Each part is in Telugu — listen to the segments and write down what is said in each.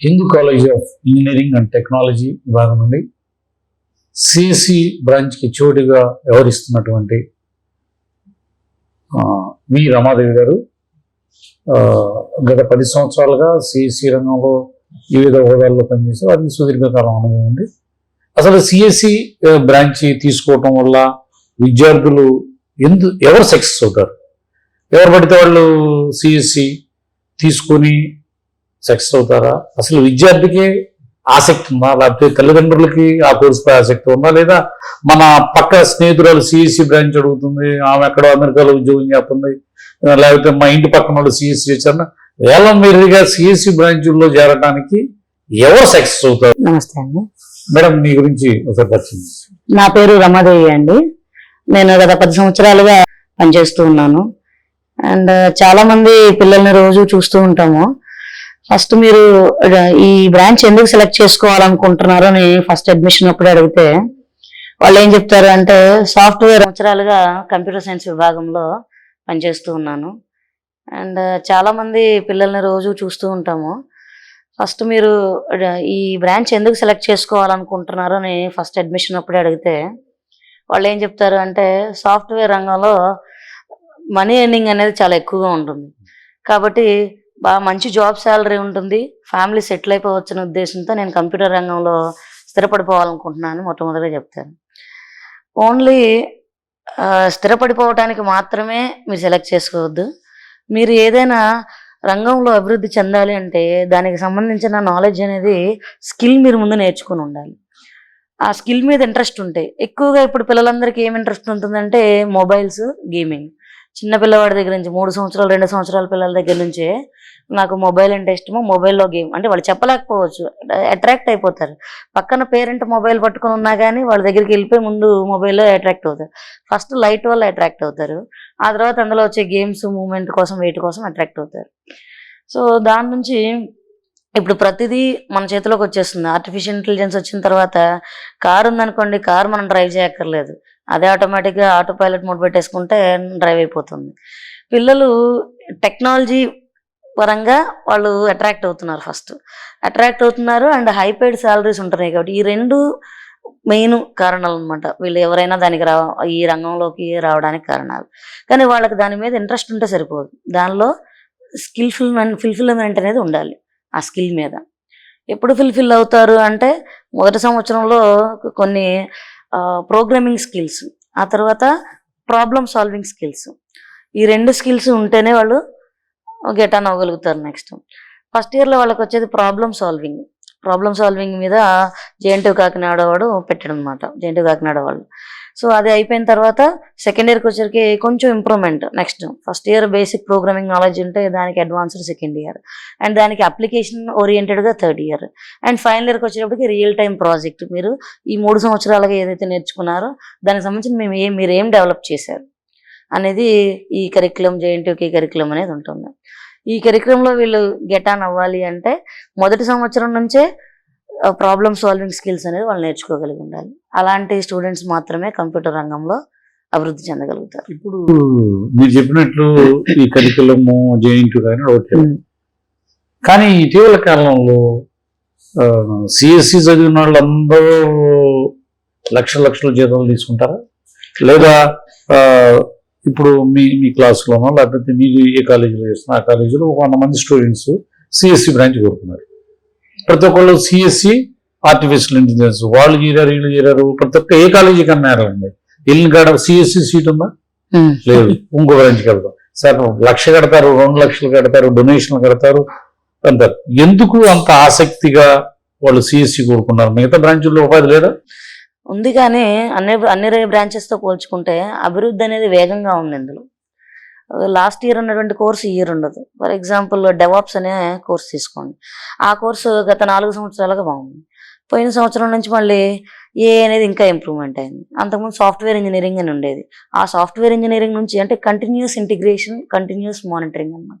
Hindu college of engineering and technology విభాగం నుండి సిఎస్సి బ్రాంచ్కి చోటుగా వ్యవహరిస్తున్నటువంటి మీ వి రమాదేవి గారు గత పది సంవత్సరాలుగా సిఎస్సి రంగంలో వివిధ హోదాల్లో పనిచేసి వారికి సుదీర్ఘకాలం అనుభవం ఉంది. అసలు సిఎస్సి బ్రాంచ్ తీసుకోవటం వల్ల విద్యార్థులు ఎందు ఎవరు సక్సెస్ అవుతారు? ఎవరు పడితే వాళ్ళు సిఎస్సి తీసుకొని సక్సెస్ అవుతారా? అసలు విద్యార్థికి ఆసక్తి ఉందా? లేకపోతే తల్లిదండ్రులకి ఆ కోర్సుపై ఆసక్తి ఉందా? లేదా మన పక్క స్నేహితురాలు సిఎస్సి బ్రాంచ్ అడుగుతుంది ఆమె ఎక్కడో అమెరికాలో ఉద్యోగం చేస్తుంది లేకపోతే మా ఇంటి పక్కన వాళ్ళు సిఎస్సి చేశారు వేల మీరుగా సిఎస్సి బ్రాంచ్లో చేరడానికి ఎవరు సక్సెస్ అవుతారు? నమస్తే అండి. మేడం మీ గురించి ఒకసారి. నా పేరు రమాదేవి అండి. నేను గత పది సంవత్సరాలుగా పనిచేస్తూ ఉన్నాను. అండ్ చాలా మంది పిల్లల్ని రోజు చూస్తూ ఉంటాము. ఫస్ట్ మీరు ఈ బ్రాంచ్ ఎందుకు సెలెక్ట్ చేసుకోవాలనుకుంటున్నారు అని ఫస్ట్ అడ్మిషన్ అప్పుడు అడిగితే వాళ్ళు ఏం చెప్తారు అంటే సాఫ్ట్వేర్ సంవత్సరాలుగా కంప్యూటర్ సైన్స్ విభాగంలో పనిచేస్తూ ఉన్నాను. అండ్ చాలామంది పిల్లల్ని రోజు చూస్తూ ఉంటాము. ఫస్ట్ మీరు ఈ బ్రాంచ్ ఎందుకు సెలెక్ట్ చేసుకోవాలనుకుంటున్నారు అని ఫస్ట్ అడ్మిషన్ అప్పుడే అడిగితే వాళ్ళు ఏం చెప్తారు అంటే సాఫ్ట్వేర్ రంగంలో మనీ ఎర్నింగ్ అనేది చాలా ఎక్కువగా ఉంటుంది. కాబట్టి బాగా మంచి జాబ్ శాలరీ ఉంటుంది. ఫ్యామిలీ సెటిల్ అయిపోవచ్చు అనే ఉద్దేశంతో నేను కంప్యూటర్ రంగంలో స్థిరపడిపోవాలనుకుంటున్నాను మొట్టమొదటిగా చెప్తాను. ఓన్లీ స్థిరపడిపోవటానికి మాత్రమే మీరు సెలెక్ట్ చేసుకోవద్దు. మీరు ఏదైనా రంగంలో అభివృద్ధి చెందాలి అంటే దానికి సంబంధించిన నాలెడ్జ్ అనేది స్కిల్ మీరు ముందు నేర్చుకుని ఉండాలి. ఆ స్కిల్ మీద ఇంట్రెస్ట్ ఉంటాయి ఎక్కువగా ఇప్పుడు పిల్లలందరికీ ఏం ఇంట్రెస్ట్ ఉంటుందంటే మొబైల్స్ గేమింగ్. చిన్న పిల్లవాడి దగ్గర నుంచి మూడు సంవత్సరాలు రెండు సంవత్సరాల పిల్లల దగ్గర నుంచే నాకు మొబైల్ అంటే ఇష్టము మొబైల్లో గేమ్ అంటే వాళ్ళు చెప్పలేకపోవచ్చు. అట్రాక్ట్ అయిపోతారు. పక్కన పేరెంట్ మొబైల్ పట్టుకుని ఉన్నా కానీ వాళ్ళ దగ్గరికి వెళ్ళిపోయి ముందు మొబైల్లో అట్రాక్ట్ అవుతారు. ఫస్ట్ లైట్ వల్ల అట్రాక్ట్ అవుతారు. ఆ తర్వాత అందులో వచ్చే గేమ్స్ మూమెంట్ కోసం వెయిట్ కోసం అట్రాక్ట్ అవుతారు. సో దాని నుంచి ఇప్పుడు ప్రతిదీ మన చేతిలోకి వచ్చేస్తుంది. ఆర్టిఫిషియల్ ఇంటెలిజెన్స్ వచ్చిన తర్వాత కారు ఉందనుకోండి కారు మనం డ్రైవ్ చేయక్కర్లేదు. అదే ఆటోమేటిక్గా ఆటో పైలట్ మోడ్ పెట్టేసుకుంటే డ్రైవ్ అయిపోతుంది. పిల్లలు టెక్నాలజీ పరంగా వాళ్ళు అట్రాక్ట్ అవుతున్నారు ఫస్ట్ అట్రాక్ట్ అవుతున్నారు అండ్ హై పెయిడ్ శాలరీస్ ఉంటున్నాయి కాబట్టి ఈ రెండు మెయిన్ కారణాలు అనమాట వీళ్ళు ఎవరైనా దానికి రా ఈ రంగంలోకి రావడానికి కారణాలు. కానీ వాళ్ళకి దాని మీద ఇంట్రెస్ట్ ఉంటే సరిపోదు. దానిలో స్కిల్ఫుల్మెంట్ ఫుల్ఫిల్మెంట్ అనేది ఉండాలి ఆ స్కిల్ మీద. ఎప్పుడు ఫుల్ఫిల్ అవుతారు అంటే మొదటి సంవత్సరంలో కొన్ని ప్రోగ్రామింగ్ స్కిల్స్ ఆ తర్వాత ప్రాబ్లమ్ సాల్వింగ్ స్కిల్స్ ఈ రెండు స్కిల్స్ ఉంటేనే వాళ్ళు గెట్ ఆన్ అవ్వగలుగుతారు నెక్స్ట్ ఫస్ట్ ఇయర్లో వాళ్ళకి వచ్చేది ప్రాబ్లమ్ సాల్వింగ్ ప్రాబ్లమ్ సాల్వింగ్ మీద జేఎన్టీ కాకినాడ వాడు పెట్టాడు అనమాట జేఎన్టీ కాకినాడ వాళ్ళు. సో అది అయిపోయిన తర్వాత సెకండ్ ఇయర్కి వచ్చరికి కొంచెం improvement next first year basic programming knowledge ఉంటే దానికి అడ్వాన్స్డ్ సెకండ్ ఇయర్ అండ్ దానికి అప్లికేషన్ ఓరియంటెడ్గా థర్డ్ ఇయర్ అండ్ ఫైనల్ ఇయర్కి వచ్చేటప్పటికి రియల్ టైం ప్రాజెక్ట్ మీరు ఈ మూడు సంవత్సరాలుగా ఏదైతే నేర్చుకున్నారో దానికి సంబంధించి మేము ఏం మీరు ఏం డెవలప్ చేశారు? అనేది ఈ కరికులం జేఎన్టీకి కరికులం అనేది ఉంటుంది. ఈ కరికులంలో వీళ్ళు గెట్ ఆన్ అవ్వాలి అంటే మొదటి సంవత్సరం నుంచే ప్రాబ్లమ్ సాల్వింగ్ స్కిల్స్ అనేది వాళ్ళు నేర్చుకోగలిగి ఉండాలి. అలాంటి స్టూడెంట్స్ మాత్రమే కంప్యూటర్ రంగంలో అభివృద్ధి చెందగలుగుతారు. ఇప్పుడు మీరు చెప్పినట్లు ఈ కరికులము జేఎన్టీ కానీ ఓకే. కానీ ఇటీవల కాలంలో సిఎస్సి చదివిన వాళ్ళందరూ లక్షల లక్షల జీతాలు తీసుకుంటారా? లేదా ఇప్పుడు మీ మీ క్లాస్లోనో లేకపోతే మీరు ఏ కాలేజీలో చేస్తున్నా ఆ కాలేజీలో ఒక వంద మంది స్టూడెంట్స్ సిఎస్సి బ్రాంచ్ కోరుకున్నారు. ప్రతి ఒక్కళ్ళు సిఎస్సి ఆర్టిఫిషియల్ ఇంటెలిజెన్స్ వాళ్ళు చేరారు వీళ్ళు చేరారు ప్రతి ఒక్క ఏ కాలేజీ కన్నా వెళ్ళండి వెళ్ళిన కాడ సిఎస్సి సీట్ ఉందా? ఉమ్. లేదు. ఇంకో బ్రాంచ్కి వెళ్తాం సార్ లక్ష కడతారు రెండు లక్షలు కడతారు డొనేషన్లు కడతారు అంటారు ఎందుకు అంత ఆసక్తిగా వాళ్ళు సిఎస్సి కోరుకున్నారు? మిగతా బ్రాంచుల్లో ఉపాధి లేదా? ఉంది కానీ అన్ని అన్ని బ్రాంచెస్తో పోల్చుకుంటే అభివృద్ధి అనేది వేగంగా ఉంది ఇందులో. లాస్ట్ ఇయర్ ఉన్నటువంటి కోర్సు ఇయర్ ఉండదు. ఫర్ ఎగ్జాంపుల్ డెవాప్స్ అనే కోర్స్ తీసుకోండి. ఆ కోర్సు గత నాలుగు సంవత్సరాలుగా బాగుంది. పోయిన సంవత్సరం నుంచి మళ్ళీ ఏ అనేది ఇంకా ఇంప్రూవ్మెంట్ అయింది. అంతకుముందు సాఫ్ట్వేర్ ఇంజనీరింగ్ అని ఉండేది. ఆ సాఫ్ట్వేర్ ఇంజనీరింగ్ నుంచి అంటే కంటిన్యూస్ ఇంటిగ్రేషన్ కంటిన్యూస్ మానిటరింగ్ అన్నమాట.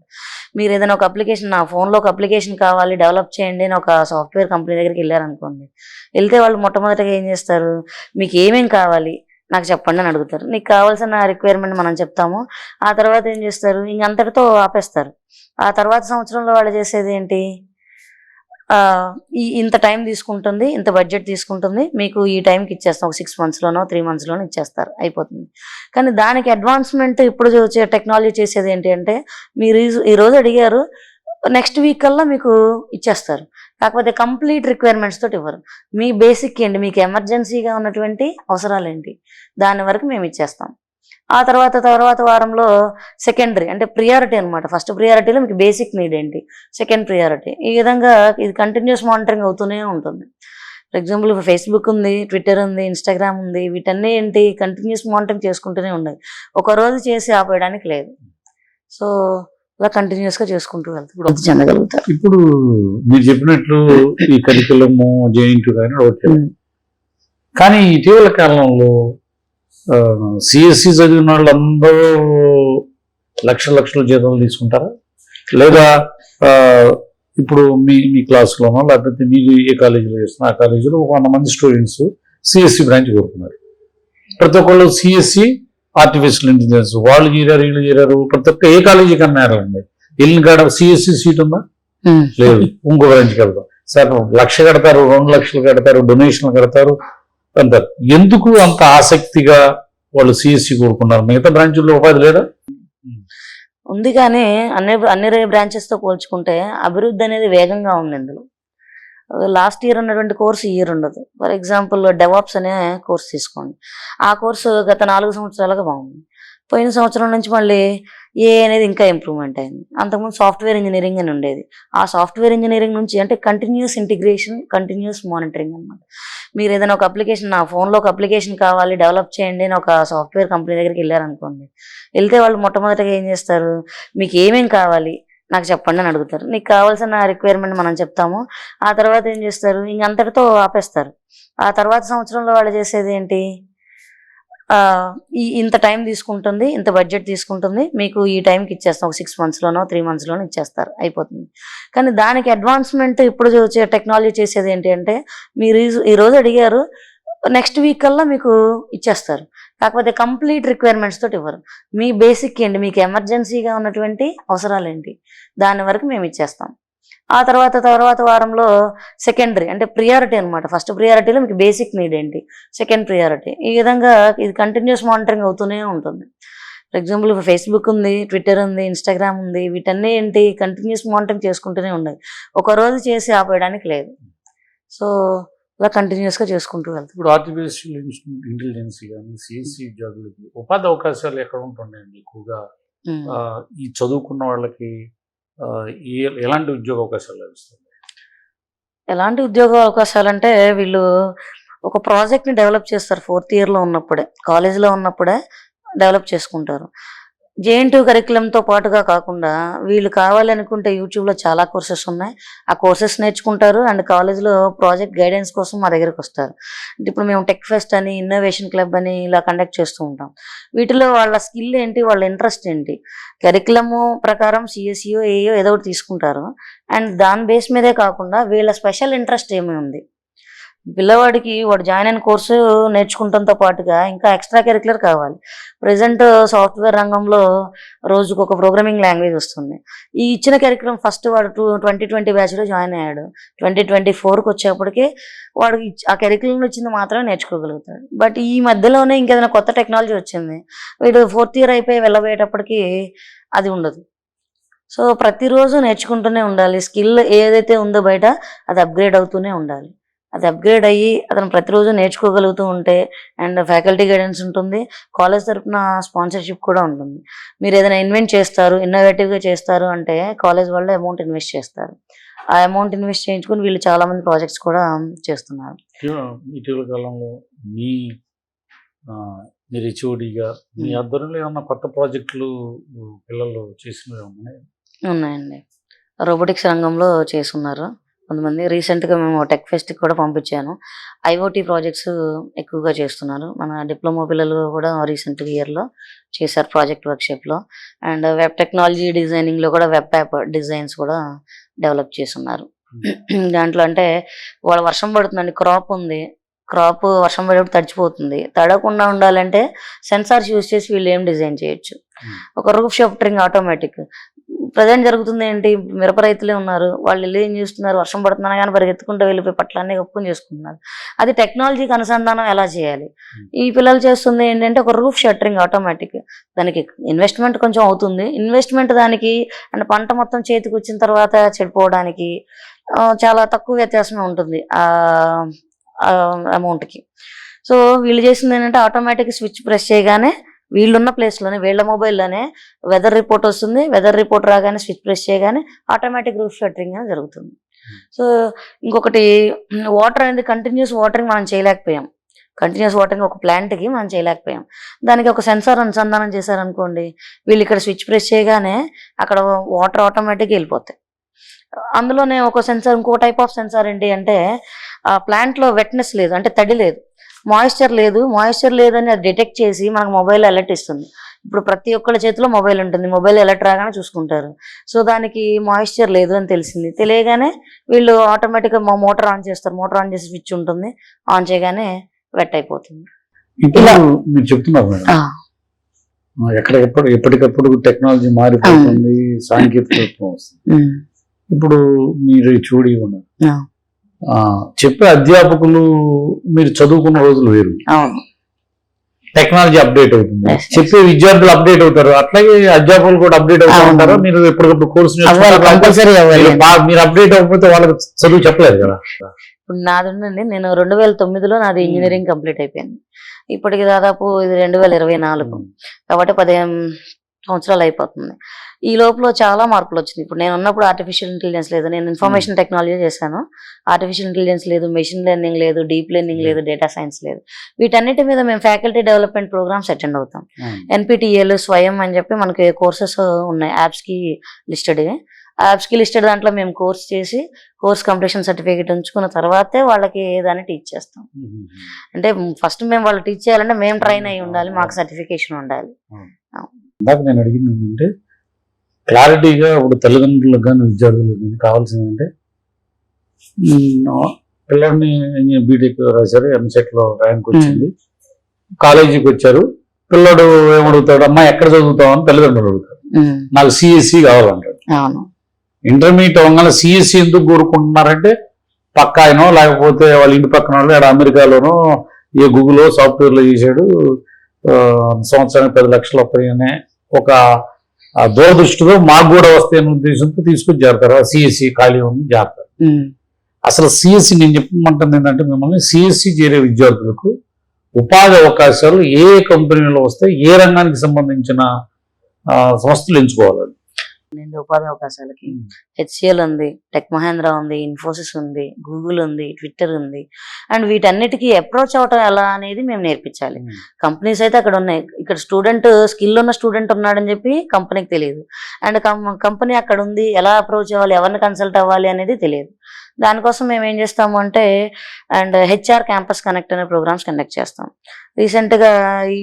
మీరు ఏదైనా ఒక అప్లికేషన్ నా ఫోన్లో ఒక అప్లికేషన్ కావాలి డెవలప్ చేయండి అని ఒక సాఫ్ట్వేర్ కంపెనీ దగ్గరికి వెళ్ళారనుకోండి. వెళ్తే వాళ్ళు మొట్టమొదటిగా ఏం చేస్తారు? మీకు ఏమేమి కావాలి? నాకు చెప్పండి అని అడుగుతారు. నీకు కావాల్సిన రిక్వైర్మెంట్ మనం చెప్తాము. ఆ తర్వాత ఏం చేస్తారు? ఇంకంతటితో ఆపేస్తారు. ఆ తర్వాత సంవత్సరంలో వాళ్ళు చేసేది ఏంటి? ఈ ఇంత టైం తీసుకుంటుంది ఇంత బడ్జెట్ తీసుకుంటుంది మీకు ఈ టైంకి ఇచ్చేస్తాం. ఒక సిక్స్ మంత్స్లోనో త్రీ మంత్స్లోనో ఇచ్చేస్తారు. అయిపోతుంది. కానీ దానికి అడ్వాన్స్మెంట్ ఇప్పుడు టెక్నాలజీ చేసేది ఏంటి అంటే మీరు ఈ- అడిగారు నెక్స్ట్ వీక్ కల్లా మీకు ఇచ్చేస్తారు. కాకపోతే కంప్లీట్ రిక్వైర్మెంట్స్ తోటి ఇవ్వరు. మీ బేసిక్ ఏంటి? మీకు ఎమర్జెన్సీగా ఉన్నటువంటి అవసరాలు ఏంటి దాని వరకు మేము ఇచ్చేస్తాం. ఆ తర్వాత తర్వాత వారంలో సెకండరీ అంటే ప్రియారిటీ అనమాట ఫస్ట్ ప్రియారిటీలో మీకు బేసిక్ నీడ్ ఏంటి? సెకండ్ ప్రియారిటీ ఈ విధంగా ఇది కంటిన్యూస్ మానిటరింగ్ అవుతూనే ఉంటుంది. ఫర్ ఎగ్జాంపుల్ ఫేస్బుక్ ఉంది ట్విట్టర్ ఉంది ఇన్స్టాగ్రామ్ ఉంది. వీటన్నీ ఏంటి? కంటిన్యూస్ మానిటరింగ్ చేసుకుంటూనే ఉండదు ఒక రోజు చేసి ఆపేయడానికి లేదు. సో ఇలా కంటిన్యూస్గా చేసుకుంటూ వెళ్తాం. వృద్ధి చెందగలుగుతారు ఇప్పుడు మీరు చెప్పినట్లు ఈ కరికులము జేఎన్టీ కానీ ఓకే ఉమ్. కానీ ఇటీవల కాలంలో సిఎస్సి చదివిన వాళ్ళందరూ లక్షల లక్షల జీతాలు తీసుకుంటారా? లేదా ఇప్పుడు మీ మీ క్లాస్లోనో లేకపోతే మీరు ఏ కాలేజీలో చేస్తున్నా ఆ కాలేజీలో ఒక వంద మంది స్టూడెంట్స్ సిఎస్సి బ్రాంచ్ కోరుకున్నారు. ప్రతి ఒక్కళ్ళు సిఎస్సి ఆర్టిఫిషియల్ ఇంటెలిజెన్స్ వాళ్ళు చేరారు వీళ్ళు చేరారు ప్రతి ఒక్క ఏ కాలేజీకి అన్నారండి వెళ్ళిన కాడ సిఎస్సి సీట్ ఉందా. లేదు. ఇంకో బ్రాంచ్కి వెళ్దాం. సార్ లక్ష కడతారు రెండు లక్షలు కడతారు డొనేషన్లు కడతారు అంటారు ఎందుకు అంత ఆసక్తిగా వాళ్ళు సిఎస్సి కోరుకున్నారు? మిగతా బ్రాంచుల్లో ఉపాధి లేదా? ఉంది కానీ అన్ని అన్ని బ్రాంచెస్తో పోల్చుకుంటే అభివృద్ధి అనేది వేగంగా ఉంది ఇందులో. లాస్ట్ ఇయర్ ఉన్నటువంటి కోర్సు ఇయర్ ఉండదు. ఫర్ ఎగ్జాంపుల్ డెవాప్స్ అనే కోర్స్ తీసుకోండి. ఆ కోర్సు గత నాలుగు సంవత్సరాలుగా బాగుంది. పోయిన సంవత్సరం నుంచి మళ్ళీ ఏ అనేది ఇంకా ఇంప్రూవ్మెంట్ అయింది. అంతకుముందు సాఫ్ట్వేర్ ఇంజనీరింగ్ అని ఉండేది. ఆ సాఫ్ట్వేర్ ఇంజనీరింగ్ నుంచి అంటే కంటిన్యూస్ ఇంటిగ్రేషన్ కంటిన్యూస్ మానిటరింగ్ అన్నమాట. మీరు ఏదైనా ఒక అప్లికేషన్ నా ఫోన్లో ఒక అప్లికేషన్ కావాలి డెవలప్ చేయండి అని ఒక సాఫ్ట్వేర్ కంపెనీ దగ్గరికి వెళ్ళారనుకోండి. వెళ్తే వాళ్ళు మొట్టమొదటిగా ఏం చేస్తారు? మీకు ఏమేమి కావాలి? నాకు చెప్పండి అని అడుగుతారు. నీకు కావాల్సిన రిక్వైర్మెంట్ మనం చెప్తాము. ఆ తర్వాత ఏం చేస్తారు? ఇంక అంతటితో ఆపేస్తారు. ఆ తర్వాత సంవత్సరంలో వాళ్ళు చేసేది ఏంటి? ఈ ఇంత టైం తీసుకుంటుంది ఇంత బడ్జెట్ తీసుకుంటుంది మీకు ఈ టైంకి ఇచ్చేస్తాం. ఒక సిక్స్ మంత్స్లోనో త్రీ మంత్స్లోనో ఇచ్చేస్తారు. అయిపోతుంది. కానీ దానికి అడ్వాన్స్మెంట్ ఇప్పుడు టెక్నాలజీ చేసేది ఏంటి అంటే మీరు ఈ- అడిగారు నెక్స్ట్ వీక్ కల్లా మీకు ఇచ్చేస్తారు. కాకపోతే కంప్లీట్ రిక్వైర్మెంట్స్ తోటి ఇవ్వరు. మీ బేసిక్ ఏంటి? మీకు ఎమర్జెన్సీగా ఉన్నటువంటి అవసరాలు ఏంటి దాని వరకు మేము ఇచ్చేస్తాం. ఆ తర్వాత తర్వాత వారంలో సెకండరీ అంటే ప్రియారిటీ అనమాట ఫస్ట్ ప్రియారిటీలో మీకు బేసిక్ నీడ్ ఏంటి? సెకండ్ ప్రియారిటీ ఈ విధంగా ఇది కంటిన్యూస్ మానిటరింగ్ అవుతూనే ఉంటుంది. ఫర్ ఎగ్జాంపుల్ ఫేస్బుక్ ఉంది ట్విట్టర్ ఉంది ఇన్స్టాగ్రామ్ ఉంది. వీటన్నీ ఏంటి? కంటిన్యూస్ మానిటరింగ్ చేసుకుంటూనే ఉండదు ఒక రోజు చేసి ఆపేయడానికి లేదు. సో ఇలా కంటిన్యూస్గా చేసుకుంటూ వెళ్తాం. ఇప్పుడు ఆర్టిఫిషియల్ ఇంటెలిజెన్స్ కానీ సిఎస్సి ఉద్యోగులకి ఉపాధి అవకాశాలు ఎక్కడ ఉంటున్నాయండి ఎక్కువగా ఈ చదువుకున్న వాళ్ళకి ఎలాంటి ఉద్యోగ అవకాశాలు లభిస్తాయి? ఎలాంటి ఉద్యోగ అవకాశాలు అంటే వీళ్ళు ఒక ప్రాజెక్ట్ని డెవలప్ చేస్తారు ఫోర్త్ ఇయర్లో ఉన్నప్పుడే కాలేజ్లో ఉన్నప్పుడే డెవలప్ చేసుకుంటారు. జేఎన్ కరికులంతో పాటుగా కాకుండా వీళ్ళు కావాలనుకుంటే యూట్యూబ్లో చాలా కోర్సెస్ ఉన్నాయి. ఆ కోర్సెస్ నేర్చుకుంటారు అండ్ కాలేజ్లో ప్రాజెక్ట్ గైడెన్స్ కోసం మా దగ్గరికి వస్తారు. ఇప్పుడు మేము టెక్ ఫెస్ట్ అని ఇన్నోవేషన్ క్లబ్ అని ఇలా కండక్ట్ చేస్తూ ఉంటాం. వీటిలో వాళ్ళ స్కిల్ ఏంటి వాళ్ళ ఇంట్రెస్ట్ ఏంటి? కరికులము ప్రకారం సిఎస్ఈఓ ఏయో ఏదో ఒకటి తీసుకుంటారు. అండ్ దాని బేస్ మీదే కాకుండా వీళ్ళ స్పెషల్ ఇంట్రెస్ట్ ఏమి ఉంది? పిల్లవాడికి వాడు జాయిన్ అయిన కోర్సు నేర్చుకుంటంతో పాటుగా ఇంకా ఎక్స్ట్రా కరికులర్ కావాలి. ప్రజెంట్ సాఫ్ట్వేర్ రంగంలో రోజుకు ఒక ప్రోగ్రామింగ్ లాంగ్వేజ్ వస్తుంది. ఈ ఇచ్చిన కరికులం ఫస్ట్ వాడు టూ ట్వంటీ ట్వంటీ బ్యాచ్లో జాయిన్ అయ్యాడు. ట్వంటీ ట్వంటీ ఫోర్కి వచ్చేప్పటికి వాడికి ఆ కరికులం వచ్చింది మాత్రమే నేర్చుకోగలుగుతాడు. బట్ ఈ మధ్యలోనే ఇంకేదైనా కొత్త టెక్నాలజీ వచ్చింది. వీడు ఫోర్త్ ఇయర్ అయిపోయి వెళ్ళబోయేటప్పటికి అది ఉండదు. సో ప్రతిరోజు నేర్చుకుంటూనే ఉండాలి. స్కిల్ ఏదైతే ఉందో బయట అది అప్గ్రేడ్ అవుతూనే ఉండాలి. అది అప్గ్రేడ్ అయ్యి అతను ప్రతిరోజు నేర్చుకోగలుగుతూ ఉంటే అండ్ ఫ్యాకల్టీ గైడెన్స్ ఉంటుంది. కాలేజ్ తరపున స్పాన్సర్షిప్ కూడా ఉంటుంది. మీరు ఏదైనా ఇన్వెంట్ చేస్తారు ఇన్నోవేటివ్గా చేస్తారు అంటే కాలేజ్ వాళ్ళు అమౌంట్ ఇన్వెస్ట్ చేస్తారు. ఆ అమౌంట్ ఇన్వెస్ట్ చేయించుకుని వీళ్ళు చాలా మంది ప్రాజెక్ట్స్ కూడా చేస్తున్నారు. ఇటీవల- కాలంలో మీ మీరు హెచ్ఓడిగా మీ Hmm. ఆధ్వర్యంలో ఏమన్నా కొత్త ప్రాజెక్టులు పిల్లలు చేసినవి ఉన్నాయి? ఉన్నాయండి. రోబోటిక్స్ రంగంలో చేస్తున్నారు. కొంతమంది రీసెంట్గా మేము టెక్ ఫెస్ట్కి కూడా పంపించాను. ఐఓటీ ప్రాజెక్ట్స్ ఎక్కువగా చేస్తున్నారు. మన డిప్లొమా పిల్లలు కూడా రీసెంట్ ఇయర్లో చేశారు ప్రాజెక్ట్ వర్క్షాప్లో అండ్ వెబ్ టెక్నాలజీ డిజైనింగ్లో కూడా వెబ్ యాప్ డిజైన్స్ కూడా డెవలప్ చేస్తున్నారు. దాంట్లో అంటే వాళ్ళ వర్షం పడుతుందండి క్రాప్ ఉంది. క్రాప్ వర్షం పడేప్పుడు తడిచిపోతుంది. తడకుండా ఉండాలంటే సెన్సార్స్ యూజ్ చేసి వీళ్ళు ఏం డిజైన్ చేయొచ్చు? Hmm. ఒక రూఫ్ షాఫ్టరింగ్ ఆటోమేటిక్ ప్రజెంట్ జరుగుతుంది ఏంటి? మిరప రైతులే ఉన్నారు. వాళ్ళు వెళ్ళి ఏం చేస్తున్నారు? వర్షం పడుతున్నా కానీ పరిగెత్తుకుంటూ వెళ్ళిపోయి పట్లన్నీ కప్పుకొని చేసుకుంటున్నారు. అది టెక్నాలజీకి అనుసంధానం ఎలా చేయాలి? ఈ పిల్లలు చేస్తుంది ఏంటంటే ఒక రూఫ్ షట్టరింగ్ ఆటోమేటిక్ దానికి ఇన్వెస్ట్మెంట్ కొంచెం అవుతుంది. ఇన్వెస్ట్మెంట్ దానికి అంటే పంట మొత్తం చేతికి వచ్చిన తర్వాత చెడిపోవడానికి చాలా తక్కువ వ్యత్యాసమే ఉంటుంది ఆ అమౌంట్కి సో వీళ్ళు చేసింది ఏంటంటే ఆటోమేటిక్ స్విచ్ ప్రెస్ చేయగానే వీళ్ళున్న ప్లేస్లోనే వీళ్ళ మొబైల్లోనే వెదర్ రిపోర్ట్ వస్తుంది. వెదర్ రిపోర్ట్ రాగానే స్విచ్ ప్రెస్ చేయగానే ఆటోమేటిక్ రూఫ్ షట్టరింగ్ అనేది జరుగుతుంది. సో ఇంకొకటి వాటర్ అనేది కంటిన్యూస్ వాటరింగ్ మనం చేయలేకపోయాం. కంటిన్యూస్ వాటరింగ్ ఒక ప్లాంట్కి మనం చేయలేకపోయాం. దానికి ఒక సెన్సార్ అనుసంధానం చేశారనుకోండి వీళ్ళు ఇక్కడ స్విచ్ ప్రెస్ చేయగానే అక్కడ వాటర్ ఆటోమేటిక్గా వెళ్ళిపోతాయి. అందులోనే ఒక సెన్సార్ ఇంకో టైప్ ఆఫ్ సెన్సార్ ఏంటి అంటే ఆ ప్లాంట్లో వెట్నెస్ లేదు అంటే తడి లేదు. మాయిశ్చర్ లేదు. మాయిశ్చర్ లేదని అది డిటెక్ట్ చేసి మనకు మొబైల్ అలర్ట్ ఇస్తుంది. ఇప్పుడు ప్రతి ఒక్కళ్ళ చేతిలో మొబైల్ ఉంటుంది. మొబైల్ అలర్ట్ రాగానే చూసుకుంటారు. సో దానికి మాయిశ్చర్ లేదు అని తెలిసింది. తెలియగానే వీళ్ళు ఆటోమేటిక్గా మా మోటార్ ఆన్ చేస్తారు. మోటార్ ఆన్ చేసి స్విచ్ ఉంటుంది. ఆన్ చేయగానే వెట్ అయిపోతుంది. మీరు చెప్తున్నారు మేడం. ఎక్కడ ఎప్పుడు ఎప్పటికప్పుడు టెక్నాలజీ మారిపోతుంది. సాంకేతికత్వం వస్తుంది. ఇప్పుడు మీరు చూడి ఉన్నారు. చెప్పే అధ్యాపకులు మీరు చదువుకున్న రోజులు వేరు. అవును. టెక్నాలజీ అప్డేట్ అవుతుంది. చెప్పే విద్యార్థులు అప్డేట్ అవుతారు. అట్లాగే అధ్యాపకులు కూడా అప్డేట్ అవుతూ. ఉంటారు. మీరు ఎప్పటికప్పుడు కోర్సు మీరు అప్డేట్ అవ్వకపోతే వాళ్ళకి చదువు చెప్పలేదు కదా. ఇప్పుడు నాది నేను రెండు వేల తొమ్మిదిలో నాది Hmm. ఇంజనీరింగ్ కంప్లీట్ అయిపోయింది. ఇప్పటికి దాదాపు ఇది రెండు వేల ఇరవై నాలుగు. కాబట్టి పదిహేను సంవత్సరాలు అయిపోతుంది. ఈ లోపల చాలా మార్పులు వచ్చింది. ఇప్పుడు నేను ఉన్నప్పుడు ఆర్టిఫిషియల్ ఇంటెలిజెన్స్ లేదు. నేను ఇన్ఫర్మేషన్ టెక్నాలజీ చేశాను. ఆర్టిఫిషియల్ ఇంటెలిజెన్స్ లేదు మెషిన్ లెర్నింగ్ లేదు డీప్ లెర్నింగ్ లేదు డేటా సైన్స్ లేదు. వీటన్నిటి మీద మేము ఫ్యాకల్టీ డెవలప్మెంట్ ప్రోగ్రామ్స్ అటెండ్ అవుతాం. ఎన్పిటిఎల్ స్వయం అని చెప్పి మనకి కోర్సెస్ ఉన్నాయి. యాప్స్కి లిస్టెడ్ యాప్స్కి లిస్టెడ్ దాంట్లో మేము కోర్స్ చేసి కోర్స్ కంప్లీషన్ సర్టిఫికేట్ ఉంచుకున్న తర్వాతే వాళ్ళకి ఏదైనా టీచ్ చేస్తాం. అంటే ఫస్ట్ మేము వాళ్ళు టీచ్ చేయాలంటే మేము ట్రైన్ అయి ఉండాలి మాకు సర్టిఫికేషన్ ఉండాలి. నేను అడిగింది ఏంటంటే క్లారిటీగా ఇప్పుడు తల్లిదండ్రులకు కానీ విద్యార్థులకు కానీ కావాల్సింది ఏంటంటే పిల్లల్ని బీటెక్ రాశారు ఎంసెట్లో ర్యాంక్ వచ్చింది. కాలేజీకి వచ్చారు. పిల్లడు ఏమడుగుతాడు? అమ్మా ఎక్కడ చదువుతావు? అని తల్లిదండ్రులు అడుగుతారు. నాకు సిఎస్సి కావాలంటాడు. ఇంటర్మీడియట్ అవ్వగానే సిఎస్సి ఎందుకు కోరుకుంటున్నారంటే పక్క ఆయనో లేకపోతే వాళ్ళ ఇంటి పక్కన వాళ్ళు అమెరికాలోనో ఏ గూగుల్ సాఫ్ట్వేర్లో చేశాడు. సంవత్సరానికి పది లక్షలు వస్తాయనే ఒక దూరదృష్టితో మాకు కూడా వస్తాయనే ఉద్దేశంతో తీసుకొని చేరతారు. సిఎస్సి ఖాళీ ఉంది చేరతారు అసలు సిఎస్సి నేను చెప్పమంటుంది ఏంటంటే మిమ్మల్ని సిఎస్సి చేరే విద్యార్థులకు ఉపాధి అవకాశాలు ఏ కంపెనీలో వస్తే ఏ రంగానికి సంబంధించిన ఆ, సంస్థలు ఎంచుకోవాలి. నేను ఉపాధి అవకాశాలకి. హెచ్సిఎల్ ఉంది టెక్ మహేంద్ర ఉంది ఇన్ఫోసిస్ ఉంది గూగుల్ ఉంది ట్విట్టర్ ఉంది. అండ్ వీటన్నిటికీ అప్రోచ్ అవటం ఎలా అనేది మేము నేర్పించాలి. కంపెనీస్ అయితే అక్కడ ఉన్నాయి. ఇక్కడ స్టూడెంట్ స్కిల్ ఉన్న స్టూడెంట్ ఉన్నాడని చెప్పి కంపెనీకి తెలియదు. అండ్ కంపెనీ అక్కడ ఉంది ఎలా అప్రోచ్ అవ్వాలి ఎవరిని కన్సల్ట్ అవ్వాలి అనేది తెలియదు. దానికోసం మేము ఏం చేస్తాము అంటే అండ్ హెచ్ఆర్ క్యాంపస్ కనెక్ట్ అనే ప్రోగ్రామ్స్ కండక్ట్ చేస్తాం. రీసెంట్గా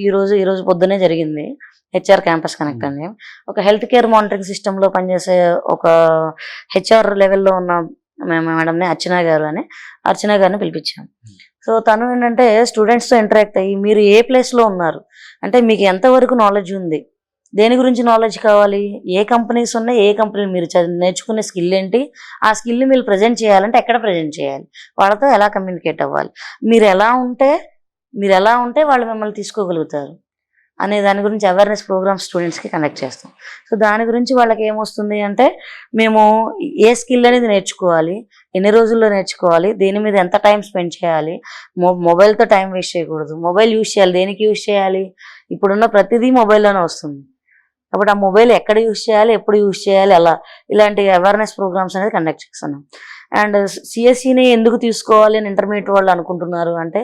ఈ రోజు ఈ రోజు పొద్దునే జరిగింది. హెచ్ఆర్ క్యాంపస్ కనెక్ట్ అని ఒక హెల్త్ కేర్ మానిటరింగ్ సిస్టంలో పనిచేసే ఒక హెచ్ఆర్ లెవెల్లో ఉన్న మేము మేడంని అర్చన గారు అని అర్చన గారిని పిలిపించాం సో తను ఏంటంటే స్టూడెంట్స్తో ఇంటరాక్ట్ అయ్యి మీరు ఏ ప్లేస్లో ఉన్నారు? అంటే మీకు ఎంతవరకు నాలెడ్జ్ ఉంది? దేని గురించి నాలెడ్జ్ కావాలి? ఏ కంపెనీస్ ఉన్నాయి? ఏ కంపెనీ మీరు నేర్చుకునే స్కిల్ ఏంటి? ఆ స్కిల్ని మీరు ప్రజెంట్ చేయాలంటే ఎక్కడ ప్రజెంట్ చేయాలి? వాళ్ళతో ఎలా కమ్యూనికేట్ అవ్వాలి? మీరు ఎలా ఉంటే మీరు ఎలా ఉంటే వాళ్ళు మిమ్మల్ని తీసుకోగలుగుతారు? అనే దాని గురించి అవేర్నెస్ ప్రోగ్రామ్స్ స్టూడెంట్స్కి కండక్ట్ చేస్తాం. సో దాని గురించి వాళ్ళకి ఏమొస్తుంది అంటే మేము ఏ స్కిల్ అనేది నేర్చుకోవాలి ఎన్ని రోజుల్లో నేర్చుకోవాలి దేని మీద ఎంత టైం స్పెండ్ చేయాలి మొ మొబైల్తో టైం వేస్ట్ చేయకూడదు. మొబైల్ యూస్ చేయాలి దేనికి యూస్ చేయాలి? ఇప్పుడున్న ప్రతిదీ మొబైల్లోనే వస్తుంది. కాబట్టి ఆ మొబైల్ ఎక్కడ యూజ్ చేయాలి ఎప్పుడు యూస్ చేయాలి అలా ఇలాంటి అవేర్నెస్ ప్రోగ్రామ్స్ అనేది కండక్ట్ చేస్తున్నాం. అండ్ సిఎస్సిని ఎందుకు తీసుకోవాలి అని ఇంటర్మీడియట్ వాళ్ళు అనుకుంటున్నారు అంటే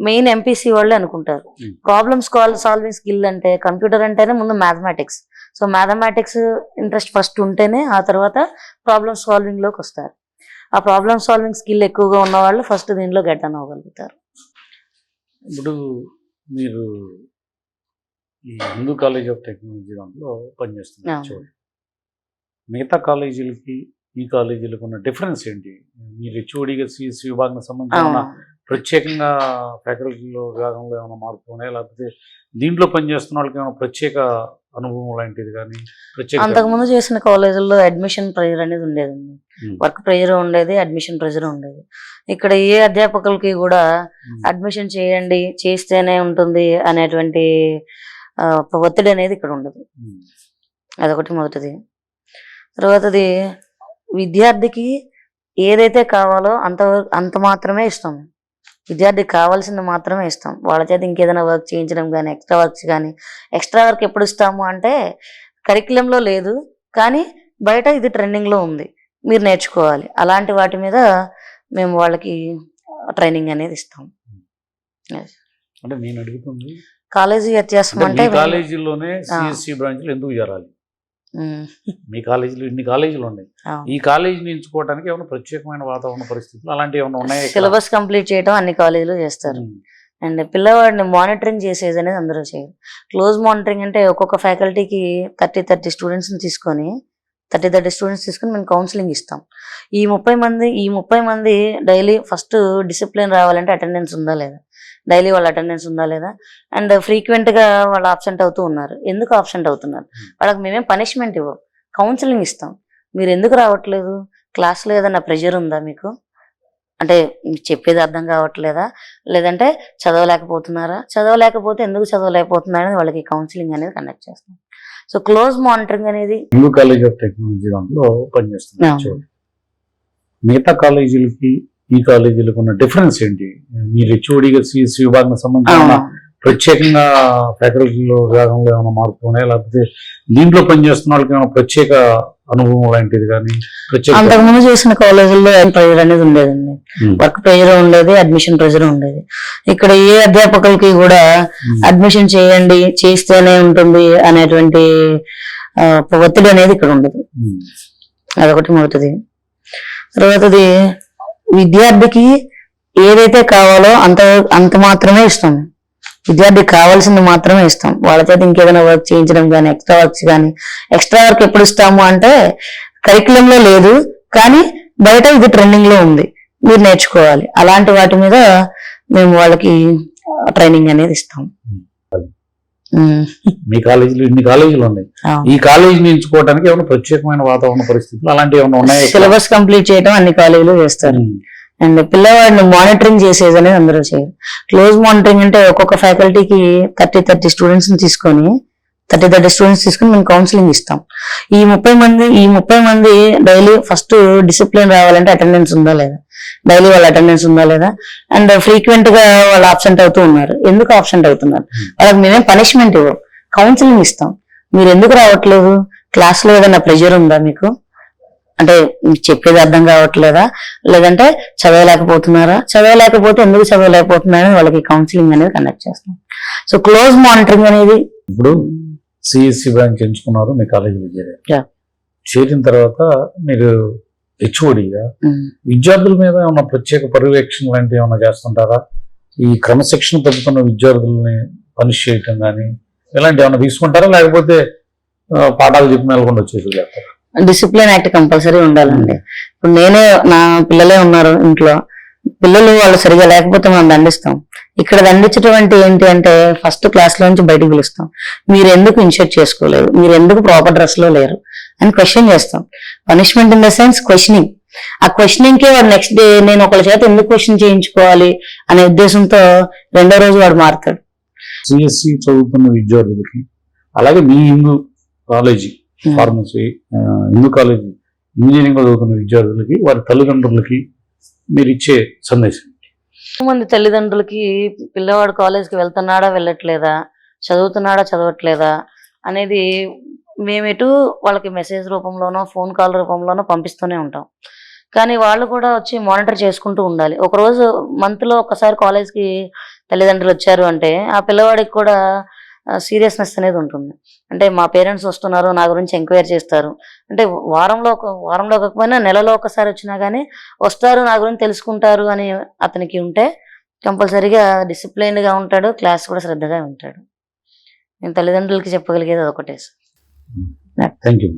మెయిన్ ఎంపీసీ వాళ్ళే అనుకుంటారు. ప్రాబ్లమ్స్ సాల్వింగ్ స్కిల్ అంటే కంప్యూటర్ అంటేనే ముందు mathematics so mathematics interest first ఉంటేనే ఆ తర్వాత ప్రాబ్లమ్ సాల్వింగ్లోకి వస్తారు. ఆ ప్రాబ్లమ్ సాల్వింగ్ స్కిల్ ఎక్కువగా ఉన్న వాళ్ళు ఫస్ట్ దీనిలో అని అవ్వగలుగుతారు. ఇప్పుడు మీరు ఈ హిందూ కాలేజ్ ఆఫ్ టెక్నాలజీ దాంట్లో పనిచేస్తున్నారు. మిగతా కాలేజీలకి ఈ కాలేజీలకు ఉన్న డిఫరెన్స్ ఏంటి? మీరు హెచ్ఓడిగా సిఎస్సి విభాగం సంబంధించిన ప్రత్యేకంగా ఫ్యాకల్టీలో విభాగంలో ఏమైనా మార్పు ఉన్నాయా? లేకపోతే దీంట్లో పనిచేస్తున్న వాళ్ళకి ఏమైనా ప్రత్యేక అనుభవం లాంటిది కానీ ప్రత్యేక అంతకుముందు చేసిన కాలేజీల్లో అడ్మిషన్ ప్రెజర్ అనేది ఉండేదండి. వర్క్ ప్రెజర్ ఉండేది అడ్మిషన్ ప్రెజర్ ఉండేది. ఇక్కడ ఏ అధ్యాపకులకి కూడా అడ్మిషన్ చేయండి చేస్తేనే ఉంటుంది అనేటువంటి ఒత్తిడి అనేది ఇక్కడ ఉండదు. ఉమ్, అదొకటి మొదటిది. తర్వాతది విద్యార్థికి ఏదైతే కావాలో అంత అంత మాత్రమే ఇస్తాం విద్యార్థికి కావాల్సింది మాత్రమే ఇస్తాం. వాళ్ళ చేత ఇంకేదైనా వర్క్ చేయించడం కానీ ఎక్స్ట్రా వర్క్స్ కానీ ఎక్స్ట్రా వర్క్ ఎప్పుడు ఇస్తాము అంటే కరికులంలో లేదు. కానీ బయట ఇది ట్రెండింగ్లో ఉంది. మీరు నేర్చుకోవాలి. అలాంటి వాటి మీద మేము వాళ్ళకి ట్రైనింగ్ అనేది ఇస్తాం. అంటే నేను అడుగుతుంది కాలేజీ వ్యత్యాసం అంటే అంటే కాలేజీలోనే సిఎస్సి బ్రాంచ్లు ఎందుకు చేరాలి? మీ కాలేజీలో ఇన్ని కాలేజీలు ఉన్నాయి. ఈ కాలేజీని ఎంచుకోవడానికి ఏమైనా ప్రత్యేకమైన వాతావరణ పరిస్థితులు అలాంటివి ఏమైనా ఉన్నాయా? సిలబస్ కంప్లీట్ చేయడం అన్ని కాలేజీలు చేస్తారు. అండ్ పిల్లవాడిని మానిటరింగ్ చేసేది అనేది అందరూ చేయరు. క్లోజ్ మానిటరింగ్ అంటే ఒక్కొక్క ఫ్యాకల్టీకి థర్టీ థర్టీ స్టూడెంట్స్ని తీసుకొని థర్టీ థర్టీ స్టూడెంట్స్ తీసుకొని మేము కౌన్సిలింగ్ ఇస్తాం. ఈ ముప్పై మంది ఈ ముప్పై మంది డైలీ ఫస్ట్ డిసిప్లిన్ రావాలంటే అటెండెన్స్ ఉందా లేదా? డైలీ వాళ్ళ అటెండెన్స్ ఉందా లేదా? అండ్ ఫ్రీక్వెంట్గా వాళ్ళు ఆబ్సెంట్ అవుతూ ఉన్నారు. ఎందుకు ఆబ్సెంట్ అవుతున్నారు? వాళ్ళకి మేమేం పనిష్మెంట్ ఇవ్వం కౌన్సిలింగ్ ఇస్తాం. మీరు ఎందుకు రావట్లేదు? క్లాస్లో ఏదైనా ప్రెషర్ ఉందా మీకు? అంటే చెప్పేది అర్థం కావట్లేదా? లేదంటే చదవలేకపోతున్నారా? చదవలేకపోతే ఎందుకు చదవలేకపోతున్నారని వాళ్ళకి కౌన్సిలింగ్ అనేది కండక్ట్ చేస్తాం. సో క్లోజ్ మానిటరింగ్ అనేది కాలేజ్ ఆఫ్ టెక్నాలజీ దాంట్లో. మిగతా కాలేజీలకి ఈ కాలేజీలకు ఉన్న డిఫరెన్స్ ఏంటి? మీరు హెచ్ఓడిగా సిఎస్సి విభాగం సంబంధించిన ప్రత్యేకంగా ఫ్యాకల్టీలో విభాగంలో ఏమైనా మార్పు ఉన్నాయా? లేకపోతే దీంట్లో పనిచేస్తున్న వాళ్ళకి ఏమైనా ప్రత్యేక అనుభవం లాంటిది కానీ అంతకుముందు చేసిన కాలేజీల్లో ప్రెజర్ అనేది ఉండేదండి. వర్క్ ప్రెజర్ ఉండేది అడ్మిషన్ ప్రెజర్ ఉండేది. ఇక్కడ ఏ అధ్యాపకులకి కూడా అడ్మిషన్ చేయండి చేస్తేనే ఉంటుంది అనేటువంటి ఒత్తిడి అనేది ఇక్కడ ఉండదు. అదొకటి మొదటిది. తర్వాతది విద్యార్థికి ఏదైతే కావాలో అంత అంత మాత్రమే ఇస్తాం. విద్యార్థికి కావాల్సింది మాత్రమే ఇస్తాం. వాళ్ళ చేత ఇంకేదైనా వర్క్ చేయించడం కానీ ఎక్స్ట్రా వర్క్స్ కానీ ఎక్స్ట్రా వర్క్ ఎప్పుడు ఇస్తాము అంటే కరికులంలో లేదు కానీ బయట ఇది ట్రెండింగ్లో ఉంది. మీరు నేర్చుకోవాలి. అలాంటి వాటి మీద మేము వాళ్ళకి ట్రైనింగ్ అనేది ఇస్తాం. Hmm. మీ కాలేజీలో ఇన్ని కాలేజీలు ఉన్నాయి. ఈ కాలేజీని ఎంచుకోవడానికి ఏమైనా ప్రత్యేకమైన వాతావరణ పరిస్థితులు అలాంటివి ఏమైనా ఉన్నాయా? సిలబస్ కంప్లీట్ చేయడం అన్ని కాలేజీలు చేస్తారు. అండ్ పిల్లవాడిని మానిటరింగ్ చేసేది అనేది అందరూ చేయరు. క్లోజ్ మానిటరింగ్ అంటే ఒక్కొక్క ఫ్యాకల్టీకి థర్టీ థర్టీ స్టూడెంట్స్ని తీసుకొని థర్టీ థర్టీ స్టూడెంట్స్ తీసుకొని మేము కౌన్సిలింగ్ ఇస్తాం. ఈ ముప్పై మంది ఈ ముప్పై మంది డైలీ ఫస్ట్ డిసిప్లిన్ రావాలంటే అటెండెన్స్ ఉందా లేదా? డైలీ వాళ్ళ అటెండెన్స్ ఉందా లేదా? అండ్ ఫ్రీక్వెంట్గా వాళ్ళు ఆబ్సెంట్ అవుతూ ఉన్నారు. ఎందుకు ఆబ్సెంట్ అవుతున్నారు? వాళ్ళకి మేమేం పనిష్మెంట్ ఇవ్వం కౌన్సిలింగ్ ఇస్తాం. మీరు ఎందుకు రావట్లేదు? క్లాస్లో ఏదైనా ప్రెషర్ ఉందా మీకు? అంటే మీకు చెప్పేది అర్థం కావట్లేదా? లేదంటే చదవలేకపోతున్నారా? చదవలేకపోతే ఎందుకు చదవలేకపోతున్నారని వాళ్ళకి కౌన్సిలింగ్ అనేది కండక్ట్ చేస్తాం. సో క్లోజ్ మానిటరింగ్ అనేది ఇప్పుడు సిఎస్సి బ్రాంచ్ ఎంచుకున్నారు మీ కాలేజీలో చేరారు. చేరిన తర్వాత మీరు హెచ్ఓడిగా విద్యార్థుల మీద ఏమైనా ప్రత్యేక పర్యవేక్షణ లాంటివి ఏమైనా చేస్తుంటారా? ఈ క్రమశిక్షణ తగ్గుతున్న విద్యార్థుల్ని పనిష్ చేయటం కానీ ఇలాంటి ఏమైనా తీసుకుంటారా? లేకపోతే పాఠాలు చెప్పిన వెళ్ళకుండా వచ్చేసి చేస్తారా? డిసిప్లిన్ యాక్ట్ కంపల్సరీ ఉండాలండి. ఇప్పుడు నేనే నా పిల్లలే ఉన్నారు ఇంట్లో. పిల్లలు వాళ్ళు సరిగా లేకపోతే మనం దండిస్తాం. ఇక్కడ దండించడం అంటే ఏంటి అంటే ఫస్ట్ క్లాస్లో నుంచి బయటకు పిలుస్తాం. మీరు ఎందుకు ఇన్షర్ట్ చేసుకోలేదు? మీరు ఎందుకు ప్రాపర్ డ్రెస్లో లేరు? అని క్వశ్చన్ చేస్తాం. Punishment in the sense questioning ఆ క్వశ్చనింగ్కి వాడు నెక్స్ట్ డే నేను ఒకళ్ళ చేత ఎందుకు క్వశ్చన్ చేయించుకోవాలి అనే ఉద్దేశంతో రెండో రోజు వాడు మారుతాడు. సిఎస్సి చదువుతున్న విద్యార్థులకి అలాగే మీ హిందూ కాలేజీ ఫార్మసీ ఆ, హిందూ కాలేజీ ఇంజనీరింగ్ చదువుతున్న విద్యార్థులకి వారి తల్లిదండ్రులకి మీరు ఇచ్చే సందేశం. మంది తల్లిదండ్రులకి పిల్లవాడు కాలేజ్కి వెళ్తున్నాడా వెళ్ళట్లేదా చదువుతున్నాడా చదవట్లేదా అనేది మేము వాళ్ళకి మెసేజ్ రూపంలోనో ఫోన్ కాల్ రూపంలోనో పంపిస్తూనే ఉంటాం. కానీ వాళ్ళు కూడా వచ్చి మానిటర్ చేసుకుంటూ ఉండాలి. ఒకరోజు మంత్లో ఒకసారి కాలేజ్కి తల్లిదండ్రులు వచ్చారు అంటే ఆ పిల్లవాడికి కూడా సీరియస్నెస్ అనేది ఉంటుంది. అంటే మా పేరెంట్స్ వస్తున్నారు నా గురించి ఎంక్వైరీ చేస్తారు. అంటే వారంలో ఒక వారంలో కాకపోయినా నెలలో ఒకసారి వచ్చినా కానీ వస్తారు నా గురించి తెలుసుకుంటారు అని అతనికి ఉంటే కంపల్సరీగా డిసిప్లైన్డ్గా ఉంటాడు క్లాస్ కూడా శ్రద్ధగా ఉంటాడు నేను తల్లిదండ్రులకి చెప్పగలిగేది అదొకటే థ్యాంక్ యూ